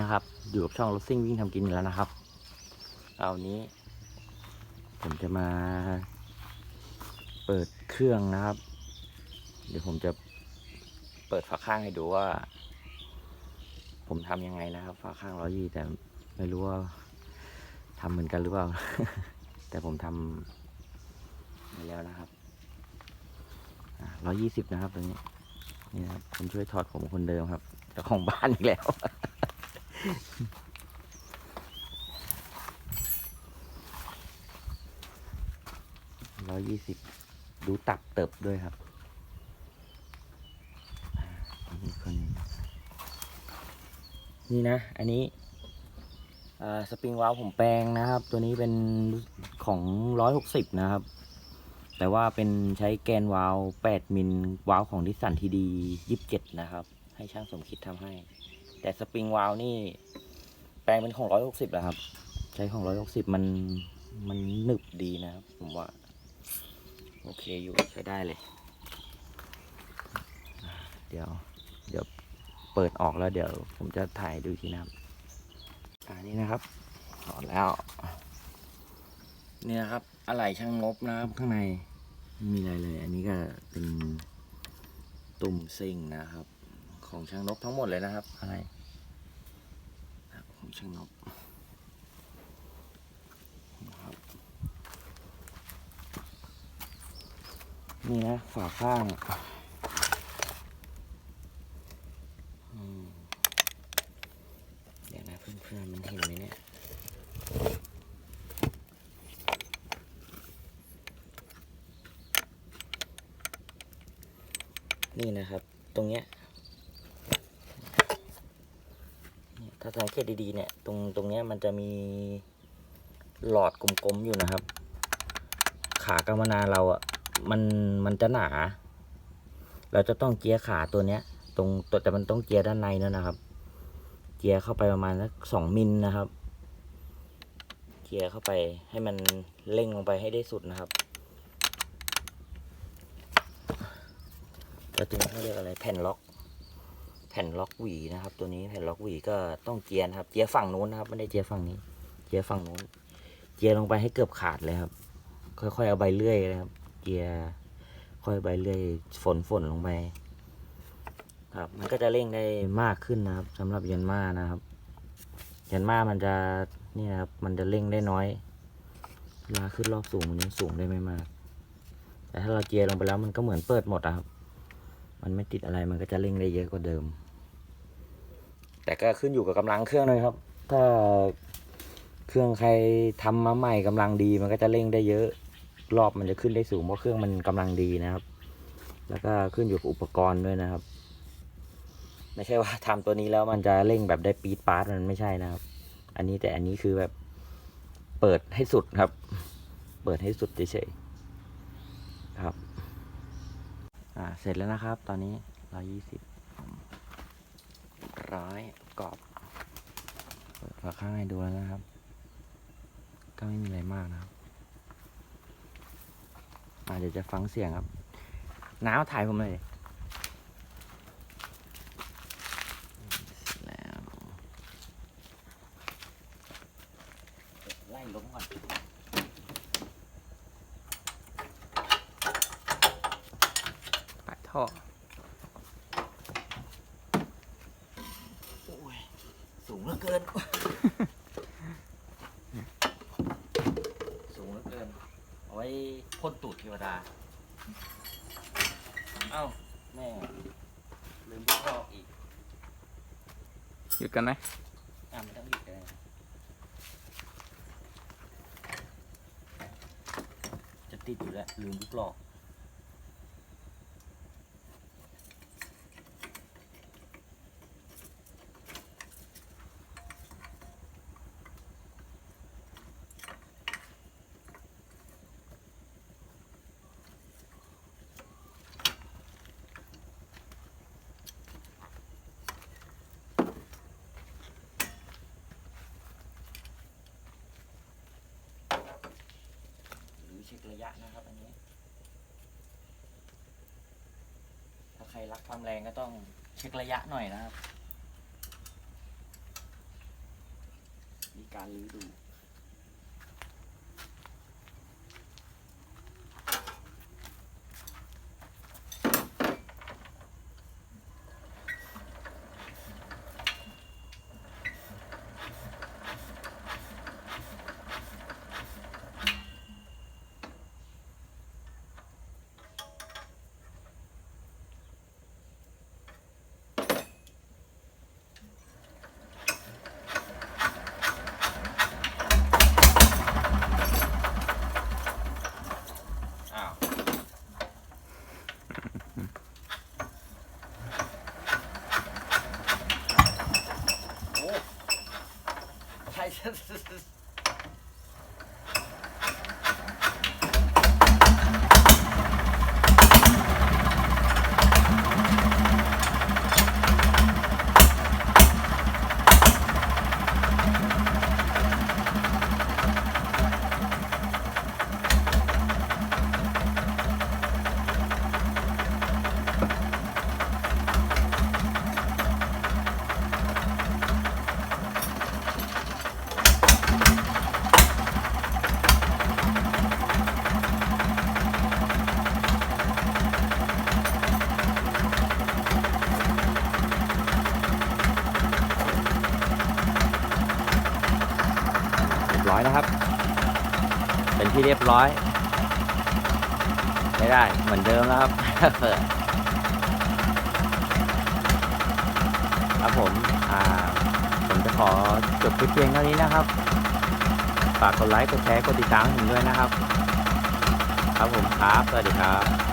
นะครับ อยู่กับช่องรถซิ่งวิ่งทำกินแล้วนะครับเอาวนี้ ผมจะมา เปิดเครื่องนะครับ เดี๋ยวผมจะเปิดฝาข้างให้ดูว่า ผมทำยังไงนะครับ ฝาข้างร้อยยี่แต่ไม่รู้ว่าทำเหมือนกันหรือเปล่า แต่ผมทำไปแล้วนะครับร้อยยี่สิบนะครับตัวนี้นี่นะครับคนช่วยถอดผมคนเดิมครับเจ้าของบ้านอีกแล้ว ร้อยยี่สิบดูตับเติบด้วยครับนี่คนนี่นะ อันนี้สปริงวาลผมแปลงนะครับ ตัวนี้เป็นของร้อยหกสิบนะครับ แต่ว่าเป็นใช้แกนวาล์ว8มิลวาล์วของดิสันทีดี 27 นะครับ ให้ช่างสมคิดทำให้ แต่สปริงวาล์นี่ แปลงเป็นของ160แล้วครับ ใช้ของ160มันมันหนึบดีนะครับ ผมว่า โอเคอยู่ใช้ได้เลย เดี๋ยว เดี๋ยวเปิดออกแล้วเดี๋ยว ผมจะถ่ายดูอีกทีนะครับอ่านี่นะครับถอดแล้ว เนี่ยครับอะไหล่ช่างงบนะครับ ข้างในไม่มีอะไรเลย อันนี้ก็เป็นตุ่มซิงนะครับ ของช่างนบทั้งหมดเลยนะครับอะไร ของช่างนบนะครับนี่นะฝาข้างเดี๋ยวนะเพื่อนๆมันเห็นไหมเนี่ยนี่นะครับ ตรงเนี้ยเนี่ย ถ้าสังเกตดีๆเนี่ย ตรงตรงเนี้ยมันจะมีหลอดกลมๆอยู่นะครับ ขากำมนาเราอะ่ะมันมันจะหนา เราจะต้องเจียขาตัวเนี้ย ตรงตัวแต่มันต้องเจียด้านในนั่นนะครับ เจียเข้าไปประมาณสักสองมิลนะครับ เจียเข้าไปให้มันเร่งลงไปให้ได้สุดนะครับแล้วตัวนี้เขาเรียกอะไรแผ่นล็อก ผ่นล็อกหวีนะครับ ตัวนี้แผ่นล็อกหวีก็ต้องเจียนะครับ เจียฝั่งนู้นนะครับไม่ได้เจียฝั่งนี้ เจียฝั่งนู้น เจียลงไปให้เกือบขาดเลยครับ ค่อยๆเอาใบเลื่อยนะครับ เจียค่อยใบเลื่อยฝนฝนลงไป ครับ มันก็จะเร่งได้มากขึ้นนะครับสำหรับยันมานะครับ ยันมามันจะนี่นะครับ มันจะเร่งได้น้อยเวลาขึ้นรอบสูงมันยังสูงได้ไม่มาก แต่ถ้าเราเจียลงไปแล้วมันก็เหมือนเปิดหมดอะครับ มันไม่ติดอะไรมันก็จะเร่งได้เยอะกว่าเดิม แต่ก็ขึ้นอยู่กับกำลังเครื่องเลยครับ ถ้าเครื่องใครทำมาใหม่กำลังดีมันก็จะเร่งได้เยอะ รอบมันจะขึ้นได้สูงเพราะเครื่องมันกำลังดีนะครับ แล้วก็ขึ้นอยู่กับอุปกรณ์ด้วยนะครับ ไม่ใช่ว่าทำตัวนี้แล้วมันจะเร่งแบบได้ปีดปาร์ตมันไม่ใช่นะครับ อันนี้แต่อันนี้คือแบบเปิดให้สุดครับ เปิดให้สุดเฉยๆครับ อ่า เสร็จแล้วนะครับ ตอนนี้ร้อยยี่สิบ ร้อยกรอบเปิดฝาข้างให้ดูแล้วนะครับ ก็ไม่มีอะไรมากนะครับอาเดี๋ยวจะฟังเสียงครับน้าวถ่ายผมเลยแล้วไล่ล้มก่อนปท่อ โอ้ยสูงเหลือเกิน สูงเหลือเกิน เอาไว้พ่นตูดเท วดา เอ้า แม่ลืมลูกรอกอีกหยุดกันไหมอะไม่ต้องหยุดเลยนะจะติดอยู่แล้วลืมลูกรอก รรักความแรงก็ต้องเช็กระยะหน่อยนะครับ มีการรื้อดู อยนะครับ เป็นที่เรียบร้อย ไม่ได้เหมือนเดิมแล้วครับเปิดครับผมอ่าผมจะขอจบคลิปเพียงเท่านี้นะครับฝากกดไลค์กดแชร์กดติดตามผมด้วยนะครับ ครับผมครับสวัสดีครับ